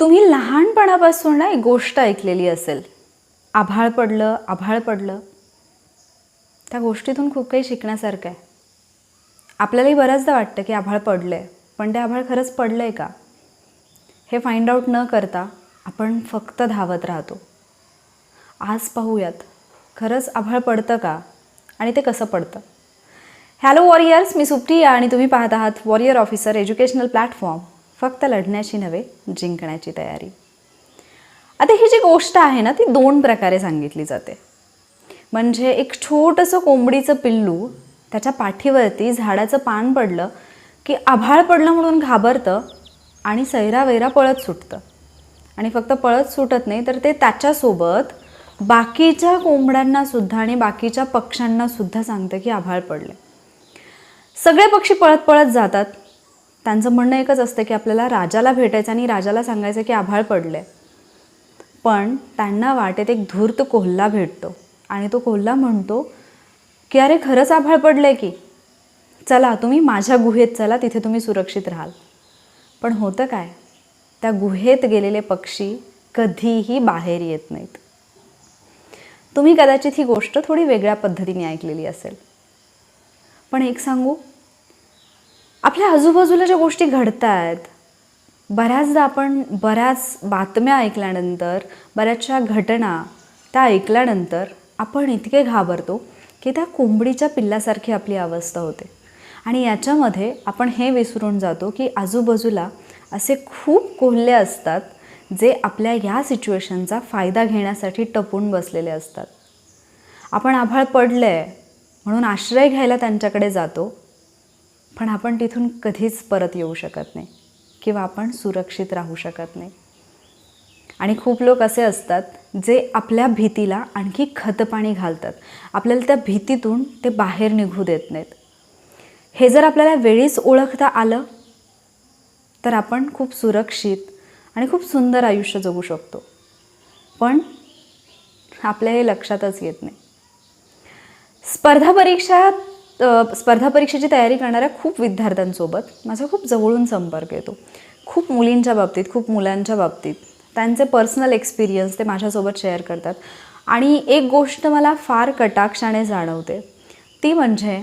तुम्ही लहानपणापासून ना एक गोष्ट ऐकलेली असेल. आभाळ पडलं आभाळ पडलं. त्या गोष्टीतून खूप काही शिकण्यासारखं आहे. आपल्यालाही बऱ्याचदा वाटतं की आभाळ पडलं आहे पण ते आभाळ खरंच पडलं आहे का? हे फाइंड आऊट न करता आपण फक्त धावत राहतो. आज पाहूयात खरंच आभाळ पडतं का? आणि ते कसं पडतं? हॅलो वॉरियर्स मी सुप्रिया आणि तुम्ही पाहत आहात वॉरियर ऑफिसर एज्युकेशनल प्लॅटफॉर्म फक्त लढण्याची नव्हे जिंकण्याची तयारी. आता ही जी गोष्ट आहे ना ती दोन प्रकारे सांगितली जाते. म्हणजे एक छोटंसं कोंबडीचं पिल्लू त्याच्या पाठीवरती झाडाचं पान पडलं की आभाळ पडलं म्हणून घाबरतं आणि सैरावैरा पळत सुटतं. आणि फक्त पळत सुटत नाही तर ते त्याच्यासोबत बाकीच्या कोंबड्यांनासुद्धा आणि बाकीच्या पक्ष्यांनासुद्धा सांगतं की आभाळ पडले सगळे पक्षी पळत पळत जातात. त्यांचं म्हणणं एकच असतं की आपल्याला राजाला भेटायचं आणि राजाला सांगायचं की आभाळ पडले पण त्यांना वाटेत एक धूर्त कोल्हा भेटतो. आणि तो कोल्हा म्हणतो की अरे खरंच आभाळ पडलंय की. चला तुम्ही माझ्या गुहेत चला तिथे तुम्ही सुरक्षित राहाल. पण होतं काय? त्या गुहेत गेलेले पक्षी कधीही बाहेर येत नाहीत. तुम्ही कदाचित ही गोष्ट थोडी वेगळ्या पद्धतीने ऐकलेली असेल. पण एक सांगू? आपल्या आजूबाजूला ज्या गोष्टी घडत आहेत बऱ्याचदा आपण बऱ्याच बातम्या ऐकल्यानंतर बऱ्याचशा घटना त्या ऐकल्यानंतर आपण इतके घाबरतो की त्या कोंबडीच्या पिल्लासारखी आपली अवस्था होते. आणि याच्यामध्ये आपण हे विसरून जातो की आजूबाजूला असे खूप कोल्हे असतात जे आपल्या या सिच्युएशनचा फायदा घेण्यासाठी टपून बसलेले असतात. आपण आभाळ पडलं आहे म्हणून आश्रय घ्यायला त्यांच्याकडे जातो पण आपण तिथून कधीच परत येऊ शकत नाही किंवा आपण सुरक्षित राहू शकत नाही. आणि खूप लोक असे असतात जे आपल्या भीतीला आणखी खतपाणी घालतात. आपल्याला त्या भीतीतून ते बाहेर निघू देत नाहीत. हे जर आपल्याला वेळीच ओळखता आलं तर आपण खूप सुरक्षित आणि खूप सुंदर आयुष्य जगू शकतो. पण आपल्या हे लक्षातच येत नाही. स्पर्धा परीक्षा स्पर्धा परीक्षेची तयारी करणाऱ्या खूप विद्यार्थ्यांसोबत माझा खूप जवळून संपर्क येतो. खूप मुलींच्या बाबतीत खूप मुलांच्या बाबतीत. त्यांचे पर्सनल एक्सपिरियन्स ते माझ्यासोबत शेअर करतात. आणि एक गोष्ट मला फार कटाक्षाने जाणवते. ती म्हणजे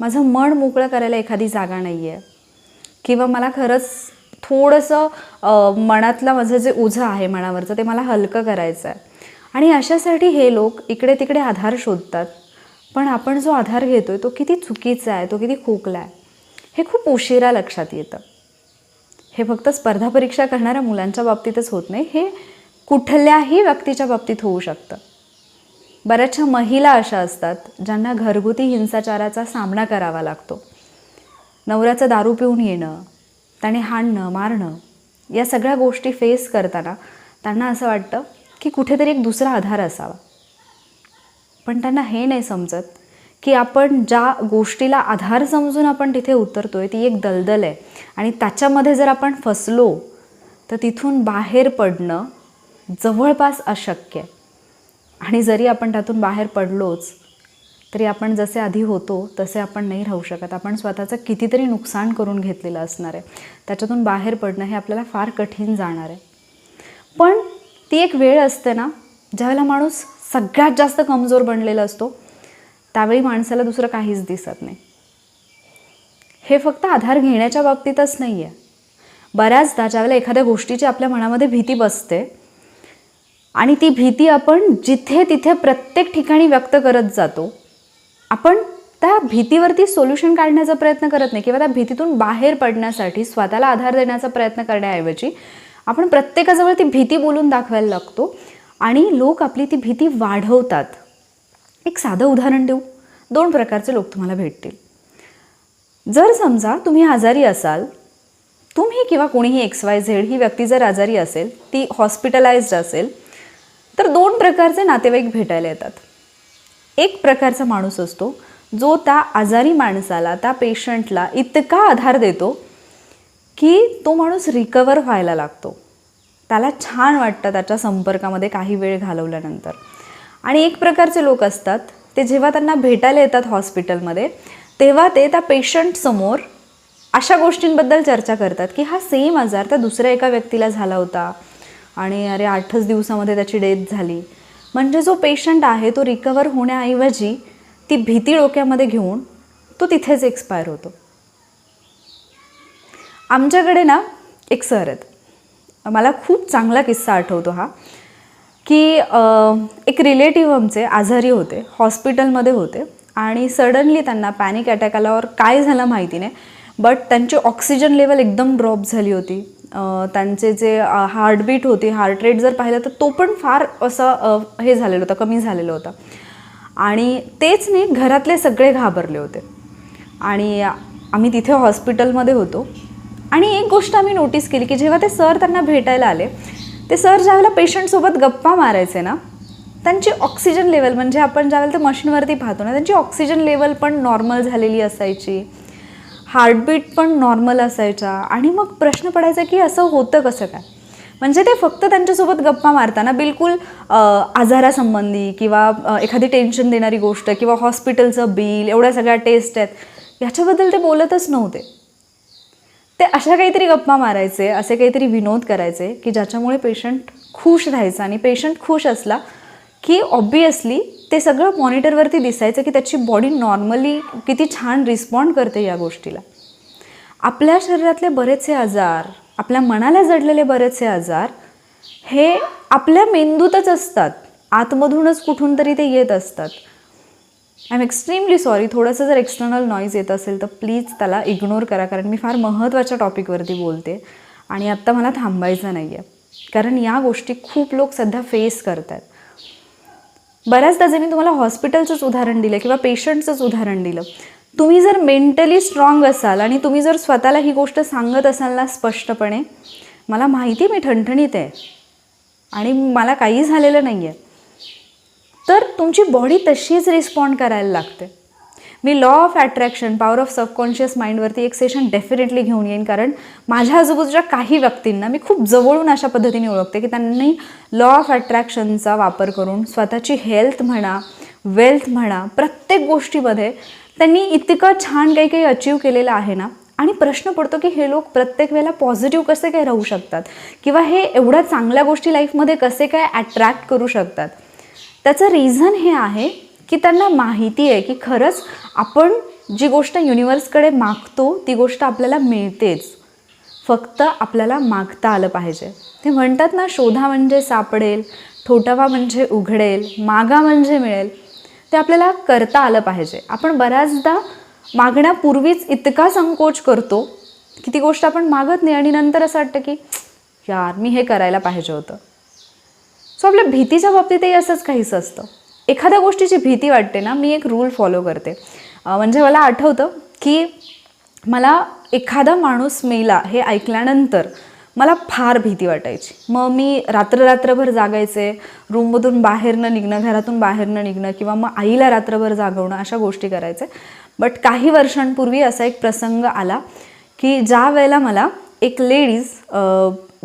माझं मन मोकळं करायला एखादी जागा नाही आहे किंवा मला खरंच थोडंसं मनातलं माझं जे ओझं आहे मनावरचं ते मला हलकं करायचं आहे आणि अशासाठी हे लोक इकडे तिकडे आधार शोधतात. पण आपण जो आधार घेतो आहे तो किती चुकीचा आहे तो किती खोकला आहे हे खूप उशिरा लक्षात येतं. हे फक्त स्पर्धा परीक्षा करणाऱ्या मुलांच्या बाबतीतच होत नाही हे कुठल्याही व्यक्तीच्या बाबतीत होऊ शकतं. बऱ्याचशा महिला अशा असतात ज्यांना घरगुती हिंसाचाराचा सामना करावा लागतो. नवऱ्याचं दारू पिऊन येणं त्याने हाणणं मारणं या सगळ्या गोष्टी फेस करताना त्यांना असं वाटतं की कुठेतरी एक दुसरा आधार असावा. पण त्यांना हे नाही समजत की आपण ज्या गोष्टीला आधार समजून आपण तिथे उतरतो आहे ती एक दलदल आहे. आणि त्याच्यामध्ये जर आपण फसलो तर तिथून बाहेर पडणं जवळपास अशक्य आहे. आणि जरी आपण त्यातून बाहेर पडलोच तरी आपण जसे आधी होतो तसे आपण नाही राहू शकत. आपण स्वतःचं कितीतरी नुकसान करून घेतलेलं असणार आहे. त्याच्यातून बाहेर पडणं हे आपल्याला फार कठीण जाणार आहे. पण ती एक वेळ असते ना ज्यावेळेला माणूस सगळ्यात जास्त कमजोर बनलेला असतो त्यावेळी माणसाला दुसरं काहीच दिसत नाही. हे फक्त आधार घेण्याच्या बाबतीतच नाही आहे बऱ्याचदा ज्यावेळेला एखाद्या गोष्टीची आपल्या मनामध्ये भीती बसते आणि ती भीती आपण जिथे तिथे प्रत्येक ठिकाणी व्यक्त करत जातो आपण त्या भीतीवरती सोल्युशन काढण्याचा प्रयत्न करत नाही किंवा त्या भीतीतून बाहेर पडण्यासाठी स्वतःला आधार देण्याचा प्रयत्न करण्याऐवजी आपण प्रत्येकाजवळ ती भीती बोलून दाखवायला लागतो. आणि लोक आपली ती भीती वाढवतात. एक साधं उदाहरण देऊ. दोन प्रकारचे लोक तुम्हाला भेटतील. जर समजा तुम्ही आजारी असाल तुम्ही किंवा कोणीही एक्स वाय झेड ही व्यक्ती जर आजारी असेल ती हॉस्पिटलाइज्ड असेल तर दोन प्रकारचे नातेवाईक भेटायला येतात. एक प्रकारचा माणूस असतो जो त्या आजारी माणसाला त्या पेशंटला इतका आधार देतो की तो माणूस रिकवर व्हायला लागतो. त्याला छान वाटतं त्याच्या संपर्कामध्ये काही वेळ घालवल्यानंतर. आणि एक प्रकारचे लोक असतात ते जेव्हा त्यांना भेटायला येतात हॉस्पिटलमध्ये तेव्हा ते त्या पेशंटसमोर अशा गोष्टींबद्दल चर्चा करतात की हा सेम आजार त्या दुसऱ्या एका व्यक्तीला झाला होता आणि अरे आठच दिवसामध्ये त्याची डेथ झाली. म्हणजे जो पेशंट आहे तो रिकवर होण्याऐवजी ती भीती डोक्यामध्ये घेऊन तो तिथेच एक्सपायर होतो. आमच्याकडे ना एक सर आहेत. मला खूप चांगला किस्सा आठवतो हा की एक रिलेटिव्ह आमचे आजारी होते हॉस्पिटलमध्ये होते आणि सडनली त्यांना पॅनिक अटॅक आल्यावर काय झालं माहिती नाही बट त्यांची ऑक्सिजन लेवल एकदम ड्रॉप झाली होती. त्यांचे जे हार्टबीट होती हार्ट रेट जर पाहिलं तर तो पण फार असं हे झालेलं होतं कमी झालेलं होतं. आणि तेच नाही घरातले सगळे घाबरले होते. आणि आम्ही तिथे हॉस्पिटलमध्ये होतो. आणि एक गोष्ट आम्ही नोटीस केली की जेव्हा ते सर त्यांना भेटायला आले ते सर ज्यावेळेला पेशंटसोबत गप्पा मारायचे ना त्यांची ऑक्सिजन लेवल म्हणजे आपण ज्यावेळेला ते मशीनवरती पाहतो ना त्यांची ऑक्सिजन लेवल पण नॉर्मल झालेली असायची. हार्टबीट पण नॉर्मल असायचा. आणि मग प्रश्न पडायचा की असं होतं कसं काय? म्हणजे ते फक्त त्यांच्यासोबत गप्पा मारताना बिलकुल आजारासंबंधी किंवा एखादी टेन्शन देणारी गोष्ट किंवा हॉस्पिटलचं बिल एवढ्या सगळ्या टेस्ट आहेत याच्याबद्दल ते बोलतच नव्हते. ते अशा काहीतरी गप्पा मारायचे असे काहीतरी विनोद करायचे की ज्याच्यामुळे पेशंट खुश राहायचा आणि पेशंट खुश असला की ऑब्वियसली ते सगळं मॉनिटरवरती दिसायचं की त्याची बॉडी नॉर्मली किती छान रिस्पॉन्ड करते या गोष्टीला. आपल्या शरीरातले बरेचसे आजार आपल्या मनाला जडलेले बरेचसे आजार हे आपल्या मेंदूतच असतात. आतमधूनच कुठून तरी ते येत असतात. आय एम एक्स्ट्रीमली सॉरी थोडंसं जर एक्सटर्नल नॉईज येत असेल तर प्लीज त्याला इग्नोर करा. कारण मी फार महत्त्वाच्या टॉपिकवरती बोलते आणि आत्ता मला थांबायचं नाही आहे कारण या गोष्टी खूप लोक सध्या फेस करत आहेत बऱ्याचदा जे मी तुम्हाला हॉस्पिटलचंच उदाहरण दिलं किंवा पेशंटचंच उदाहरण दिलं तुम्ही जर मेंटली स्ट्रॉंग असाल आणि तुम्ही जर स्वतःला ही गोष्ट सांगत असाल ना स्पष्टपणे मला माहिती आहे मी ठणठणीत आहे आणि मला काही झालेलं नाही आहे तर तुमची बॉडी तशीच रिस्पॉन्ड करायला लागते. मी law of attraction power of subconscious माइंडवरती एक सेशन डेफिनेटली घेऊन येईन कारण माझ्या आजूबाजूच्या काही व्यक्तींना मी खूप जवळून अशा पद्धतीने ओळखते की त्यांनी लॉ ऑफ अट्रॅक्शनचा वापर करून स्वतःची हेल्थ म्हणा वेल्थ म्हणा प्रत्येक गोष्टीमध्ये त्यांनी इतकं छान काही काही अचीव केलेलं आहे ना. आणि प्रश्न पडतो की हे लोक प्रत्येक वेळेला पॉझिटिव्ह कसे काय राहू शकतात? किंवा हे एवढ्या चांगल्या गोष्टी लाईफमध्ये कसे काय अट्रॅक्ट करू शकतात? त्याचं रिझन हे आहे की त्यांना माहिती आहे की खरंच आपण जी गोष्ट युनिवर्सकडे मागतो ती गोष्ट आपल्याला मिळतेच. फक्त आपल्याला मागता आलं पाहिजे. ते म्हणतात ना शोधा म्हणजे सापडेल ठोठावा म्हणजे उघडेल मागा म्हणजे मिळेल. ते आपल्याला करता आलं पाहिजे. आपण बऱ्याचदा मागण्यापूर्वीच इतका संकोच करतो की ती गोष्ट आपण मागत नाही आणि नंतर असं वाटतं की यार मी हे करायला पाहिजे होतं. सो आपल्या भीतीच्या बाबतीतही असंच काहीच असतं. एखाद्या गोष्टीची भीती वाटते ना मी एक रूल फॉलो करते. म्हणजे मला आठवतं की मला एखादा माणूस मेला हे ऐकल्यानंतर मला फार भीती वाटायची. मग मी रात्र रात्रभर जागायचे रूममधून बाहेरनं निघणं घरातून बाहेरनं निघणं किंवा मग आईला रात्रभर जागवणं अशा गोष्टी करायचे. बट काही वर्षांपूर्वी असा एक प्रसंग आला की ज्या वेळेला मला एक लेडीज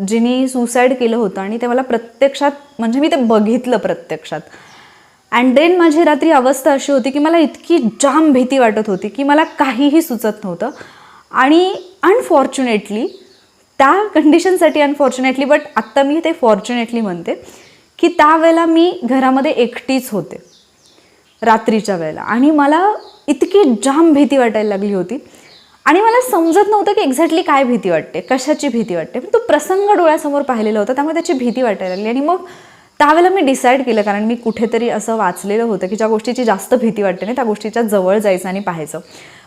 जिने सुसाईड केलं होतं आणि ते मला प्रत्यक्षात म्हणजे मी ते बघितलं प्रत्यक्षात. अँड देन माझी रात्री अवस्था अशी होती की मला इतकी जाम भीती वाटत होती की मला काहीही सुचत नव्हतं. आणि अनफॉर्च्युनेटली त्या कंडिशनसाठी अनफॉर्च्युनेटली बट आत्ता मी ते फॉर्च्युनेटली म्हणते की त्यावेळेला मी घरामध्ये एकटीच होते. रात्रीच्या वेळेला. आणि मला इतकी जाम भीती वाटायला लागली होती. आणि मला समजत नव्हतं की एक्झॅक्टली काय भीती वाटते कशाची भीती वाटते. पण तो प्रसंग डोळ्यासमोर पाहिलेला होता त्यामुळे त्याची भीती वाटायला लागली. आणि मग त्यावेळेला मी डिसाईड केलं कारण मी कुठेतरी असं वाचलेलं होतं की ज्या गोष्टीची जास्त भीती वाटते ना त्या गोष्टीच्या जवळ जायचं आणि पाहायचं.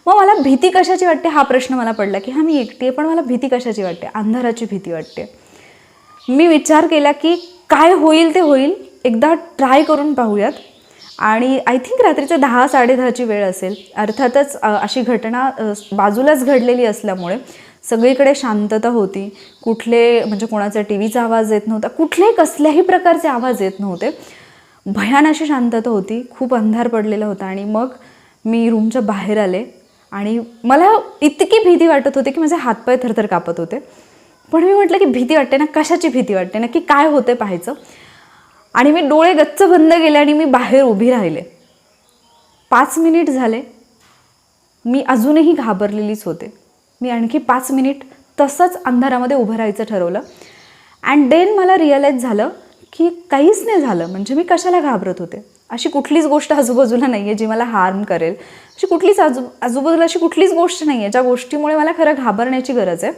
मग मला भीती कशाची वाटते हा प्रश्न मला पडला की हा मी एकटी आहे पण मला भीती कशाची वाटते? अंधाराची भीती वाटते. मी विचार केला की काय होईल ते होईल एकदा ट्राय करून पाहूयात. आणि आय थिंक रात्रीच्या दहा साडेदहाची वेळ असेल. अर्थातच अशी घटना बाजूलाच घडलेली असल्यामुळे सगळीकडे शांतता होती. कुठले म्हणजे कोणाचा टी व्हीचा आवाज येत नव्हता. कुठल्याही कसल्याही प्रकारचे आवाज येत नव्हते. भयान अशी शांतता होती. खूप अंधार पडलेला होता आणि मग मी रूमच्या बाहेर आले आणि मला इतकी भीती वाटत होती की माझे हातपाय थरथर कापत होते. पण मी म्हटलं की भीती वाटते ना? कशाची भीती वाटते ना? की काय होते पाहायचं? आणि मी डोळे गच्च बंद केले आणि मी बाहेर उभी राहिले. पाच मिनिट झाले. मी अजूनही घाबरलेलीच होते. मी आणखी पाच मिनिट तसंच अंधारामध्ये उभं राहायचं ठरवलं. अँड देन मला रिअलाईज झालं की काहीच नाही झालं. म्हणजे मी कशाला घाबरत होते? अशी कुठलीच गोष्ट आजूबाजूला नाही आहे जी मला हार्म करेल. अशी कुठलीच आजू आजूबाजूला अशी कुठलीच गोष्ट नाही आहे ज्या गोष्टीमुळे मला खरं घाबरण्याची गरज आहे.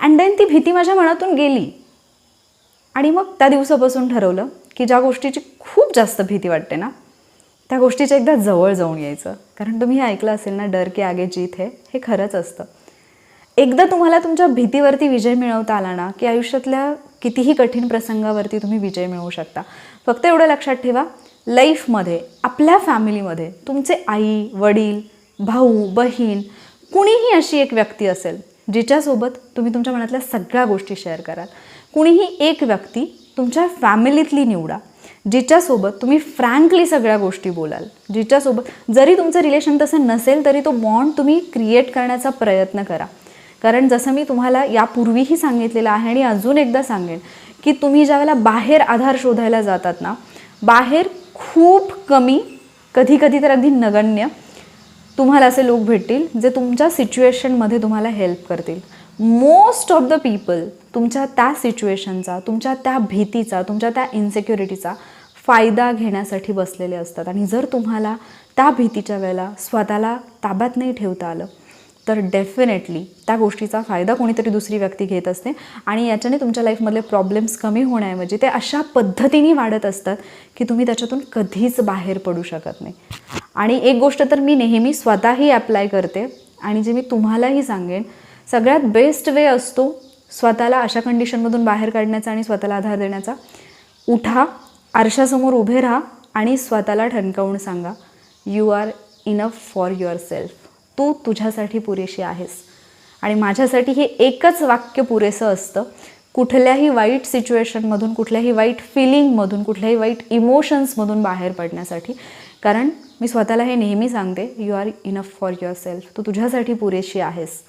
अँड देन ती भीती माझ्या मनातून गेली. आणि मग त्या दिवसापासून ठरवलं की ज्या गोष्टीची खूप जास्त भीती वाटते ना त्या गोष्टीच्या एकदा जवळ जाऊन यायचं. कारण तुम्ही हे ऐकलं असेल ना डर के आगे जीत हे हे खरंच असतं. एकदा तुम्हाला तुमच्या भीतीवरती विजय मिळवता आला ना की आयुष्यातल्या कितीही कठीण प्रसंगावरती तुम्ही विजय मिळवू शकता. फक्त एवढं लक्षात ठेवा लाईफमध्ये आपल्या फॅमिलीमध्ये तुमचे आई वडील भाऊ बहीण कुणीही अशी एक व्यक्ती असेल जिच्यासोबत तुम्ही तुमच्या मनातल्या सगळ्या गोष्टी शेअर कराल. कुणीही एक व्यक्ती तुमच्या फॅमिलीतली निवडा. जिच्यासोबत तुम्ही फ्रँकली सगळ्या गोष्टी बोलाल. जिच्यासोबत जरी तुमचं रिलेशन तसं नसेल तरी तो बॉन्ड तुम्ही क्रिएट करण्याचा प्रयत्न करा. कारण जसं मी तुम्हाला यापूर्वीही सांगितलेलं आहे आणि अजून एकदा सांगेन की तुम्ही ज्यावेळेला बाहेर आधार शोधायला जातात ना बाहेर खूप कमी कधी कधी तर अगदी नगण्य तुम्हाला असे लोक भेटतील जे तुमच्या सिच्युएशनमध्ये तुम्हाला हेल्प करतील. मोस्ट ऑफ द पीपल तुमच्या त्या सिच्युएशनचा तुमच्या त्या भीतीचा तुमच्या त्या इन्सेक्युरिटीचा फायदा घेण्यासाठी बसलेले असतात. आणि जर तुम्हाला त्या भीतीच्या वेळेला स्वतःला ताब्यात नाही ठेवता आलं तर डेफिनेटली त्या गोष्टीचा फायदा कोणीतरी दुसरी व्यक्ती घेत असते. आणि याच्याने तुमच्या लाईफमधले प्रॉब्लेम्स कमी होण्याऐवजी ते अशा पद्धतीने वाढत असतात की तुम्ही त्याच्यातून कधीच बाहेर पडू शकत नाही. आणि एक गोष्ट तर मी नेहमी स्वतःही अप्लाय करते. आणि जे मी तुम्हालाही सांगेन सगळ्यात बेस्ट वे असतो स्वतःला अशा कंडिशनमधून बाहेर काढण्याचा आणि स्वतःला आधार देण्याचा. उठा आरशासमोर उभे राहा आणि स्वतःला ठणकावून सांगा you are enough for yourself तू तुझ्यासाठी पुरेशी आहेस. आणि माझ्यासाठी हे एकच वाक्य पुरेसं असतं. कुठल्याही वाईट सिच्युएशनमधून कुठल्याही वाईट फिलिंगमधून कुठल्याही वाईट इमोशन्समधून बाहेर पडण्यासाठी. कारण मी स्वतःला हे नेहमी सांगते you are enough for yourself तू तुझ्यासाठी पुरेशी आहेस.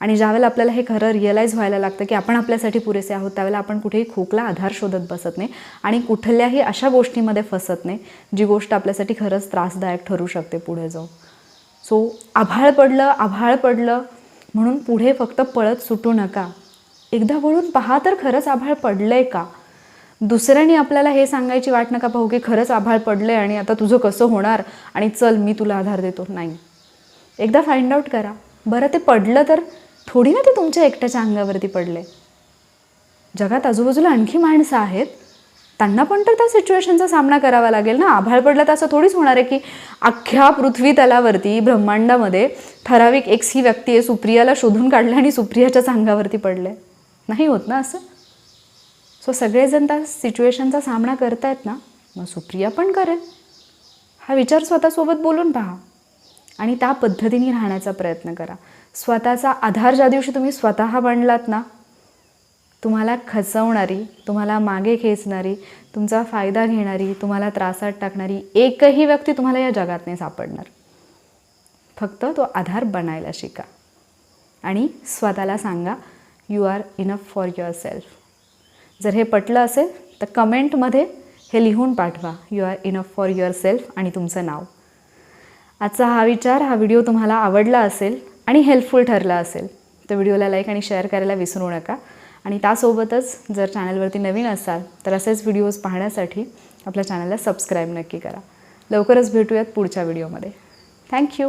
आणि ज्यावेळेला आपल्याला हे खरं रिअलाईज व्हायला लागतं की आपण आपल्यासाठी पुरेसे आहोत त्यावेळेला आपण कुठेही खोकला आधार शोधत बसत नाही आणि कुठल्याही अशा गोष्टीमध्ये फसत नाही जी गोष्ट आपल्यासाठी खरंच त्रासदायक ठरू शकते पुढे जाऊन. सो आभाळ पडलं आभाळ पडलं म्हणून पुढे फक्त पळत सुटू नका. एकदा वळून पहा तर खरंच आभाळ पडलं आहे का? दुसऱ्याने आपल्याला हे सांगायची वाट नका पाहू की खरंच आभाळ पडलं आहे आणि आता तुझं कसं होणार आणि चल मी तुला आधार देतो. नाही. एकदा फाइंड आउट करा. बरं ते पडलं तर थोडी ना ते तुमच्या एकट्याच्या अंगावरती पडले. जगात आजूबाजूला आणखी माणसं आहेत. त्यांना पण तर त्या सिच्युएशनचा सामना करावा लागेल ना? आभाळ पडलं तर असं थोडीच होणार आहे की अख्ख्या पृथ्वी तलावरती ब्रह्मांडामध्ये ठराविक एक्स ही व्यक्ती आहे सुप्रियाला शोधून काढलं आणि सुप्रियाच्याच अंगावरती पडले. नाही होत ना असं? सो सगळेजण त्या सिच्युएशनचा सामना करतायत ना? मग सुप्रिया पण करेल. हा विचार स्वतःसोबत बोलून पहा. आणि त्या पद्धतीने राहण्याचा प्रयत्न करा. स्वतःचा आधार ज्या दिवशी तुम्ही स्वतः बनलात ना तुम्हाला खचवणारी तुम्हाला मागे खेचणारी तुमचा फायदा घेणारी तुम्हाला त्रासात टाकणारी एकही व्यक्ती तुम्हाला या जगात नाही सापडणार. फक्त तो आधार बनायला शिका आणि स्वतःला सांगा you are enough for yourself जर हे पटलं असेल तर कमेंटमध्ये हे लिहून पाठवा you are enough for yourself आणि तुमचं नाव. आजचा हा विचार हा व्हिडिओ तुम्हाला आवडला असेल आणि हेल्पफुल ठरला असेल. तर व्हिडिओला लाईक आणि शेअर करायला विसरू नका. आणि त्यासोबतच जर चॅनलवरती नवीन असाल तर असेच व्हिडिओज पाहण्यासाठी आपल्या चॅनलला सबस्क्राईब नक्की करा. लवकरच भेटूयात पुढच्या व्हिडिओमध्ये थँक्यू